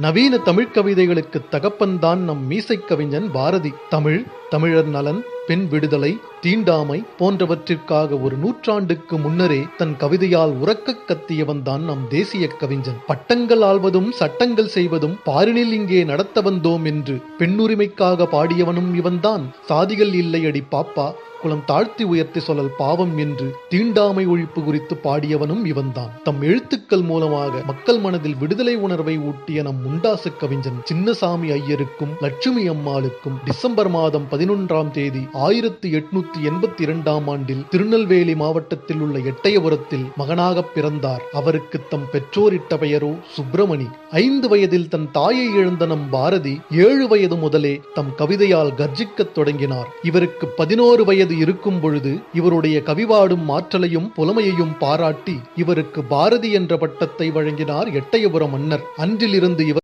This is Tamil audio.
நவீன தமிழ் கவிதைகளுக்கு தகப்பன்தான் நம் மீசைக் கவிஞன் பாரதி. தமிழ் தமிழர் நலன் பெண் விடுதலை தீண்டாமை போன்றவற்றிற்காக ஒரு நூற்றாண்டுக்கு முன்னரே தன் கவிதையால் உறக்கக் கத்தியவன்தான் நம் தேசிய கவிஞன். பட்டங்கள் ஆள்வதும் சட்டங்கள் செய்வதும் பாரினில் இங்கே நடத்த வந்தோம் என்று பெண்ணுரிமைக்காக பாடியவனும் இவன்தான். சாதிகள் இல்லையடி பாப்பா குலம் தாழ்த்தி உயர்த்தி சொல்லல் பாவம் என்று தீண்டாமை ஒழிப்பு குறித்து பாடியவனும் இவன்தான். தம் எழுத்துக்கள் மூலமாக மக்கள் மனதில் விடுதலை உணர்வை ஊட்டிய நம் முண்டாசு கவிஞன் சின்னசாமி ஐயருக்கும் லட்சுமி அம்மாளுக்கும் டிசம்பர் மாதம் பதினொன்றாம் தேதி ஆயிரத்தி எட்நூத்தி எண்பத்தி இரண்டாம் ஆண்டில் திருநெல்வேலி மாவட்டத்தில் உள்ள எட்டயபுரத்தில் மகனாக பிறந்தார். அவருக்கு தம் பெற்றோரிட்ட பெயரோ சுப்பிரமணி. ஐந்து வயதில் தன் தாயை இழந்த நம் பாரதி ஏழு வயது முதலே தம் கவிதையால் கர்ஜிக்கத் தொடங்கினார். இவருக்கு பதினோரு வயது இருக்கும் பொழுது இவருடைய கவிவாடும் ஆற்றலையும் புலமையையும் பாராட்டி இவருக்கு பாரதி என்ற பட்டத்தை வழங்கினார் எட்டயபுர மன்னர். அன்றிலிருந்து இவர்